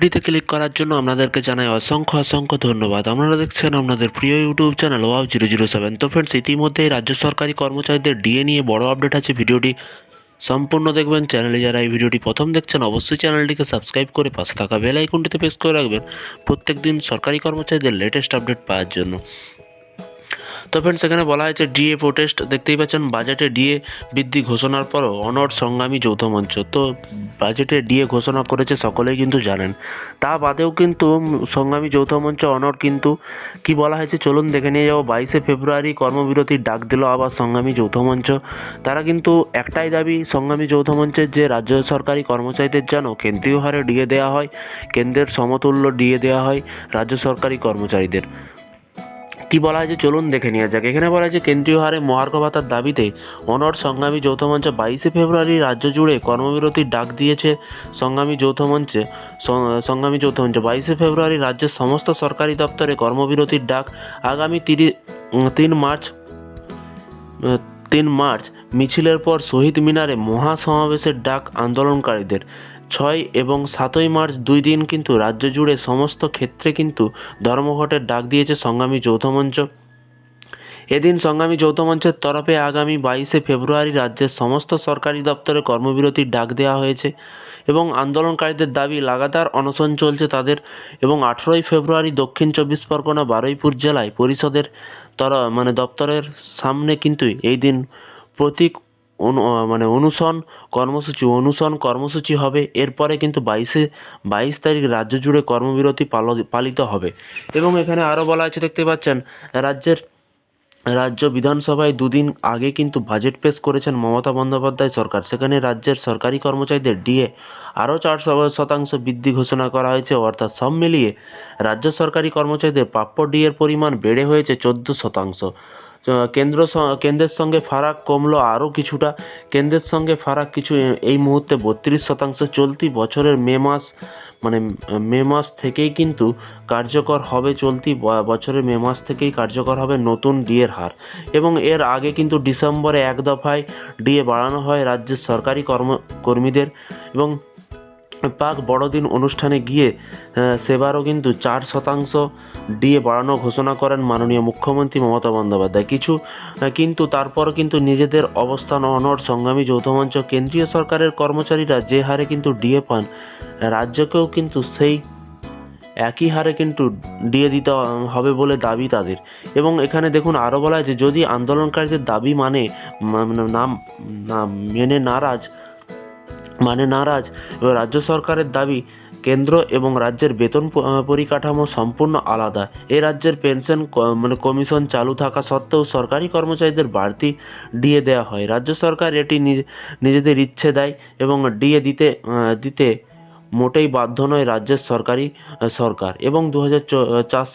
ভিডিওতে ক্লিক করার জন্য আপনাদেরকে জানাই অসংখ্য অসংখ্য ধন্যবাদ। আপনারা দেখছেন আপনাদের প্রিয় YouTube channel wow zero zero seven তো ফ্রেন্ডস ইতিমধ্যেই রাজ্য সরকারি কর্মচারীদের ডিএ নিয়ে বড় আপডেট আছে। ভিডিওটি সম্পূর্ণ দেখবেন। চ্যানেলে যারা এই ভিডিওটি প্রথম দেখছেন, অবশ্যই চ্যানেলটিকে সাবস্ক্রাইব করে পাশে থাকা বেল আইকনটিতে প্রেস করে রাখবেন। প্রত্যেক দিন সরকারি কর্মচারীদের লেটেস্ট আপডেট পাওয়ার জন্য। তো ফ্রেন্ডস এখানে বলা হয়েছে ডিএ প্রোটেস্ট দেখতেই পাচ্ছেন বাজেটে ডিএ বৃদ্ধি ঘোষণার পরও অনড় সংগ্রামী যৌথ মঞ্চ। তো বাজেটে ডিএ ঘোষণা করেছে, সকলেই কিন্তু জানেন। তা বাদেও কিন্তু সংগ্রামী যৌথ মঞ্চ অনর কিন্তু কি বলা হয়েছে, চলুন দেখে নিয়ে যাব। বাইশে ফেব্রুয়ারি কর্মবিরতির ডাক দিল আবার সংগ্রামী যৌথ মঞ্চ। তারা কিন্তু একটাই দাবি, সংগ্রামী যৌথ মঞ্চের যে রাজ্য সরকারি কর্মচারীদের যেন কেন্দ্রীয় হারে ডিএ দেওয়া হয়, কেন্দ্রের সমতুল্য ডিএ দেওয়া হয় রাজ্য সরকারি কর্মচারীদের। কি বলা হয়েছে চলুন দেখে নেওয়া যাক। এখানে বলা হয়েছে, কেন্দ্রীয় হারে মহার্ঘ ভাতার দাবিতে অনড় সংগ্রামী যৌথ মঞ্চ বাইশে ফেব্রুয়ারি রাজ্য জুড়ে কর্মবিরতির ডাক দিয়েছে সংগ্রামী যৌথ মঞ্চে সংগ্রামী যৌথ মঞ্চ। বাইশে ফেব্রুয়ারি রাজ্যের সমস্ত সরকারি দপ্তরে কর্মবিরতির ডাক আগামী তিরি তিন মার্চ তিন মার্চ মিছিলের পর শহীদ মিনারে মহাসমাবেশের ডাক আন্দোলনকারীদের। ছয় এবং সাতই মার্চ দুই দিন কিন্তু রাজ্য জুড়ে সমস্ত ক্ষেত্রে কিন্তু ধর্মঘটের ডাক দিয়েছে সংগ্রামী যৌথ মঞ্চ। এদিন সংগ্রামী যৌথ মঞ্চের তরফে আগামী বাইশে ফেব্রুয়ারি রাজ্যের সমস্ত সরকারি দপ্তরে কর্মবিরতির ডাক দেওয়া হয়েছে এবং আন্দোলনকারীদের দাবি লাগাতার অনশন চলছে তাদের এবং আঠেরোই ফেব্রুয়ারি দক্ষিণ চব্বিশ পরগনা বারুইপুর জেলায় পরিষদের তর মানে দপ্তরের সামনে কিন্তু এই দিন প্রতীক মানে অনুসরণ কর্মসূচি অনুসরণ কর্মসূচি হবে। এরপরে কিন্তু বাইশে, বাইশ তারিখ রাজ্য জুড়ে কর্মবিরতি পাল- পালিত হবে। এবং এখানে আরও বলা আছে, দেখতে পাচ্ছেন, রাজ্যের, রাজ্য বিধানসভায় দুদিন আগে কিন্তু বাজেট পেশ করেছেন মমতা বন্দ্যোপাধ্যায় সরকার। সেখানে রাজ্যের সরকারি কর্মচারীদের ডিএ আরও চার শতাংশ বৃদ্ধি ঘোষণা করা হয়েছে। অর্থাৎ সব মিলিয়ে রাজ্য সরকারি কর্মচারীদের প্রাপ্য ডিএর পরিমাণ বেড়ে হয়েছে চোদ্দ শতাংশ। কেন্দ্র কেন্দ্রের সঙ্গে ফারাক কমলো আরও কিছুটা। কেন্দ্রের সঙ্গে ফারাক কিছু এই মুহূর্তে বত্রিশ শতাংশ চলতি বছরের মে মাস মানে মে মাস থেকেই কিন্তু কার্যকর হবে চলতি বছরের মে মাস থেকেই কার্যকর হবে নতুন ডিএর হার। এবং এর আগে কিন্তু ডিসেম্বরে এক দফায় ডিএ বাড়ানো হয় রাজ্যের সরকারি কর্ম, কর্মীদের। এবং পাক বড়দিন অনুষ্ঠানে গিয়ে সেবারও কিন্তু চার শতাংশ ডিএ বাড়ানো ঘোষণা করেন মাননীয় মুখ্যমন্ত্রী মমতা বন্দ্যোপাধ্যায়। কিছু কিন্তু তারপর কিন্তু নিজেদের অবস্থান অনড় সংগ্রামী যৌথ মঞ্চ কেন্দ্রীয় সরকারের কর্মচারীরা যে হারে কিন্তু ডিএ পান, রাজ্যকেও কিন্তু সেই একই হারে কিন্তু দিয়ে দিতে হবে বলে দাবি তাদের। এবং এখানে দেখুন আরও বলা আছে যদি আন্দোলনকারীদের দাবি মানে মানে নাম মেনে নারাজ মানে নারাজ রাজ্য সরকারের দাবি কেন্দ্র এবং রাজ্যের বেতন পরিকাঠামো সম্পূর্ণ আলাদা। এ রাজ্যের পেনশন মানে কমিশন চালু থাকা সত্ত্বেও সরকারি কর্মচারীদের বাড়তি ডিএ দেওয়া হয়। রাজ্য সরকার এটি নিজ- নিজেদের ইচ্ছে দেয় এবং ডিএ দিতে দিতে মোটেই বাধ্য নয় রাজ্যের সরকারি সরকার। এবং দু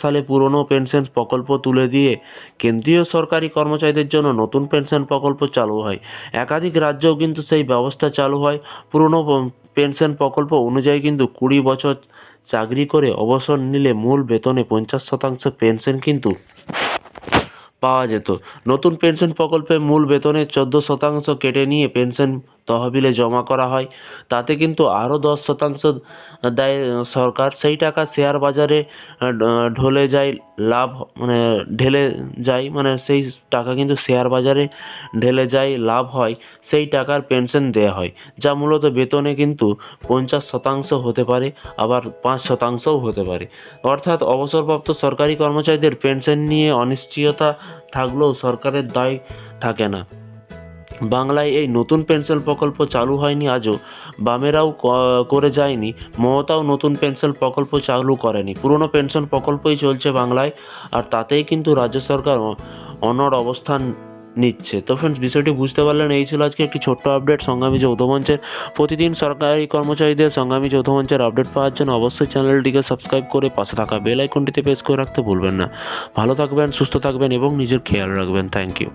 সালে পুরনো পেনশন প্রকল্প তুলে দিয়ে কেন্দ্রীয় সরকারি কর্মচারীদের জন্য নতুন পেনশন প্রকল্প চালু হয়। একাধিক রাজ্যেও কিন্তু সেই ব্যবস্থা চালু হয়। পুরনো পেনশন প্রকল্প অনুযায়ী কিন্তু কুড়ি বছর চাকরি করে অবসর নিলে মূল বেতনে পঞ্চাশ শতাংশ পেনশন কিন্তু পাওয়া যেত। নতুন পেনশন প্রকল্পে মূল বেতনের চোদ্দ শতাংশ কেটে নিয়ে পেনশন তহবিলে জমা করা হয়। তাতে কিন্তু আরও দশ শতাংশ দেয় সরকার সেই টাকা শেয়ার বাজারে ঢলে যায়, লাভ মানে ঢেলে যায় মানে সেই টাকা কিন্তু শেয়ার বাজারে ঢেলে যায়, লাভ হয়, সেই টাকার পেনশন দেওয়া হয়। যা মূলত বেতনে কিন্তু পঞ্চাশ শতাংশ হতে পারে, আবার পাঁচ শতাংশও হতে পারে। অর্থাৎ অবসরপ্রাপ্ত সরকারি কর্মচারীদের পেনশন নিয়ে অনিশ্চয়তা থাকলেও সরকারের দায় থাকে না। বাংলায় এই নতুন পেনশন প্রকল্প চালু হয়নি, আজও বামেরাও করে যায়নি, মমতাও নতুন পেনশন প্রকল্প চালু করেনি। পুরনো পেনশন প্রকল্পই চলছে বাংলায়, আর তাতেই কিন্তু রাজ্য সরকার অনড় অবস্থান নিচ্ছে। তো ফ্রেন্ডস বিষয়টি বুঝতে পারলেন, এই ছিল আজকে একটি ছোট্ট আপডেট সংগ্রামী যৌথ মঞ্চের। প্রতিদিন সরকারি কর্মচারীদের সংগ্রামী যৌথ মঞ্চের আপডেট পাওয়ার জন্য অবশ্যই চ্যানেলটিকে সাবস্ক্রাইব করে পাশে থাকা বেল আইকনটিতে প্রেস করে রাখতে ভুলবেন না। ভালো থাকবেন, সুস্থ থাকবেন এবং নিজের খেয়াল রাখবেন। Thank you